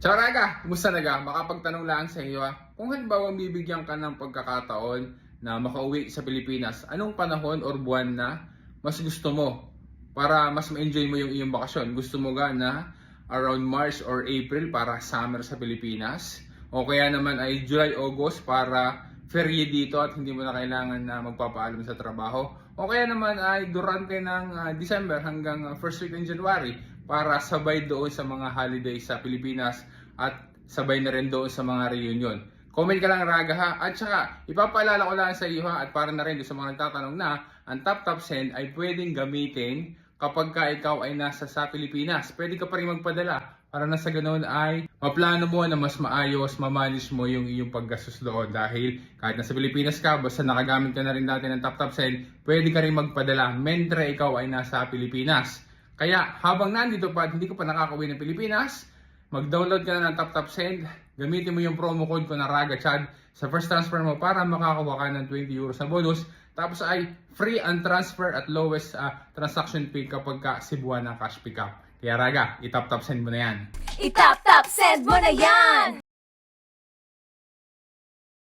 Ciao Raga! Kumusta naga? Makapagtanong lang sa iyo ha. Kung halimbawa bibigyan ka ng pagkakataon na makauwi sa Pilipinas, anong panahon or buwan na mas gusto mo para mas ma-enjoy mo yung iyong bakasyon? Gusto mo ga na around March or April para summer sa Pilipinas? O kaya naman ay July, August para ferie dito at hindi mo na kailangan na magpapaalam sa trabaho? O kaya naman ay durante ng ah, December hanggang ah, first week ng January para sabay doon sa mga holiday sa Pilipinas at sabay na rin doon sa mga reunion. Comment ka lang Raga ha. At saka, ipapaalala ko lang sa iyo ha at para na rin sa mga nagtatanong na ang Tap Tap Send ay pwedeng gamitin kapag ka ikaw ay nasa sa Pilipinas. Pwede ka pa rin magpadala para na sa ganoon ay maplano mo na mas maayos, mamanage mo yung iyong paggastos doon dahil kahit nasa Pilipinas ka, basta nakagamit ka na rin dati ng Tap Tap Send, pwede ka rin magpadala mentre ikaw ay nasa Pilipinas. Kaya habang nandito pa at hindi ka pa nakakauwi ng Pilipinas, mag-download ka na ng TapTap Send. Gamitin mo yung promo code ko na RagaChad sa first transfer mo para makakakuha ka ng 20 euros na bonus. Tapos ay free ang transfer at lowest ah, transaction fee kapag ka Cebuana cash pickup. Kaya Raga, i-tap-tap send mo na yan. Itap-tap, send mo na yan!